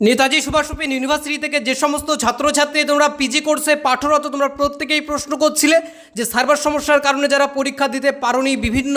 Netaji Subhash Upen university থেকে যে সমস্ত ছাত্রছাত্রী তোমরা পিজি কোর্সে পাঠরত, তোমরা প্রত্যেকেই প্রশ্ন করছিলে যে সার্ভার সমস্যার কারণে যারা পরীক্ষা দিতে পারোনি, বিভিন্ন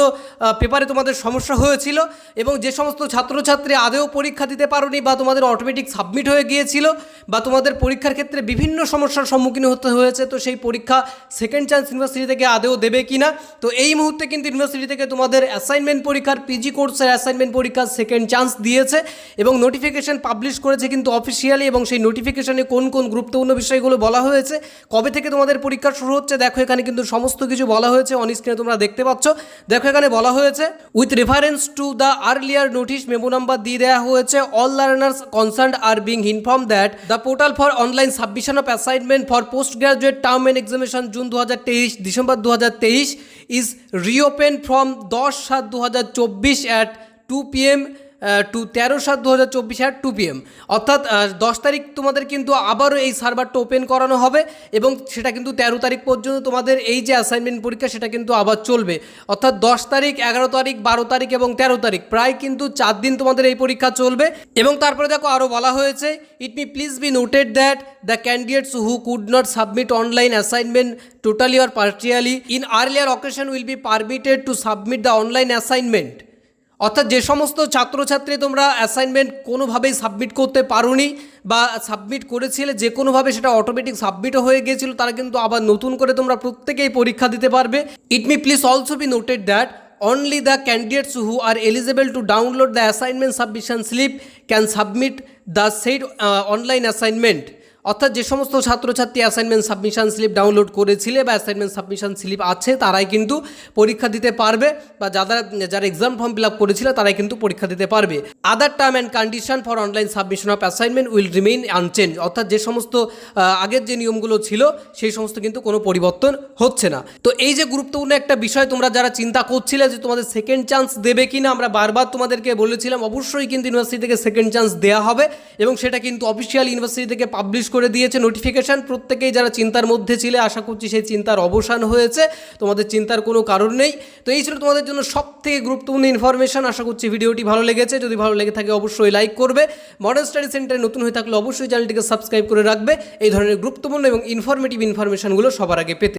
পেপারে তোমাদের সমস্যা হয়েছিল এবং যে সমস্ত ছাত্রছাত্রী আদেও পরীক্ষা দিতে পারোনি বা তোমাদের অটোমেটিক সাবমিট হয়ে গিয়েছিল বা তোমাদের পরীক্ষার ক্ষেত্রে বিভিন্ন সমস্যার সম্মুখীন হতে হয়েছে, তো সেই পরীক্ষা সেকেন্ড চান্স ইউনিভার্সিটি থেকে আদেও দেবে কি না তো এই মুহূর্তে কিন্তু ইউনিভার্সিটি থেকে তোমাদের অ্যাসাইনমেন্ট পরীক্ষার পিজি কোর্সের অ্যাসাইনমেন্ট পরীক্ষার সেকেন্ড চান্স দিয়েছে এবং নোটিফিকেশন পাবলিশ করেছে কিন্তু অফিসিয়ালি এবং সেই নোটিফিকেশনে কোন কোন গুরুত্বপূর্ণ বিষয়গুলো বলা হয়েছে, কবে থেকে তোমাদের পরীক্ষা শুরু হচ্ছে, দেখো এখানে কিন্তু সমস্ত কিছু বলা হয়েছে অন স্ক্রিনে তোমরা দেখতে পাচ্ছ। দেখো এখানে বলা হয়েছে with reference to the earlier notice memo number দিয়ে দেওয়া হয়েছে all learners concern are being inform that the portal for online submission of assignment for post graduate term end examination June দু হাজার তেইশ ডিসেম্বর দু হাজার তেইশ ইজ রিওপেন ফ্রম দশ সাত দু অ্যাট টু পিএম টু তেরো সাত দু হাজার চব্বিশ অ্যাট টু পিএম অর্থাৎ দশ তারিখ তোমাদের কিন্তু আবারও এই সার্ভারটা ওপেন করানো হবে এবং সেটা কিন্তু তেরো তারিখ পর্যন্ত তোমাদের এই যে অ্যাসাইনমেন্ট পরীক্ষা, সেটা কিন্তু আবার চলবে। অর্থাৎ দশ তারিখ, এগারো তারিখ, বারো তারিখ এবং তেরো তারিখ, প্রায় কিন্তু চার দিন তোমাদের এই পরীক্ষা চলবে। এবং তারপরে দেখো আরও বলা হয়েছে it may please be noted that the candidates who could not submit online assignment totally or partially in earlier occasion will be permitted to submit the online assignment অর্থাৎ যে সমস্ত ছাত্রছাত্রী তোমরা অ্যাসাইনমেন্ট কোনোভাবেই সাবমিট করতে পারোনি বা সাবমিট করেছিলে, যে কোনোভাবে সেটা অটোমেটিক সাবমিটও হয়ে গিয়েছিল, তারা কিন্তু আবার নতুন করে তোমরা প্রত্যেকেই পরীক্ষা দিতে পারবে। It may please also be noted that only the candidates who are eligible to download the assignment submission slip can submit the said online assignment অর্থাৎ যে সমস্ত ছাত্রছাত্রী অ্যাসাইনমেন্ট সাবমিশন স্লিপ ডাউনলোড করেছিলে বা অ্যাসাইনমেন্ট সাবমিশন স্লিপ আছে, তারাই কিন্তু পরীক্ষা দিতে পারবে বা যারা যারা এক্সাম ফর্ম ফিল আপ করেছিল, তারাই কিন্তু পরীক্ষা দিতে পারবে। Other term and condition for online submission of assignment will remain unchange অর্থাৎ যে সমস্ত আগের যে নিয়মগুলো ছিল, সেই সমস্ত কিন্তু কোনো পরিবর্তন হচ্ছে না। তো এই যে গুরুত্বপূর্ণ একটা বিষয়, তোমরা যারা চিন্তা করছিলে যে তোমাদের সেকেন্ড চান্স দেবে কি না আমরা বারবার তোমাদেরকে বলেছিলাম, অবশ্যই কিন্তু ইউনিভার্সিটি থেকে সেকেন্ড চান্স দেওয়া হবে এবং সেটা কিন্তু অফিসিয়াল ইউনিভার্সিটি থেকে পাবলিশ করে দিয়েছে নোটিফিকেশান প্রত্যেকেই যারা চিন্তার মধ্যে ছিলে, আশা করছি সেই চিন্তার অবসান হয়েছে। তোমাদের চিন্তার কোনো কারণ নেই। তো এই ছিল তোমাদের জন্য সব থেকে গুরুত্বপূর্ণ ইনফরমেশান আশা করছি ভিডিওটি ভালো লেগেছে। যদি ভালো লেগে থাকে অবশ্যই লাইক করবে। মডার্ন স্টাডি সেন্টারে নতুন হয়ে থাকলে অবশ্যই চ্যানেলটিকে সাবস্ক্রাইব করে রাখবে। এই ধরনের গুরুত্বপূর্ণ এবং ইনফরমেটিভ ইনফরমেশানগুলো সবার আগে পেতে।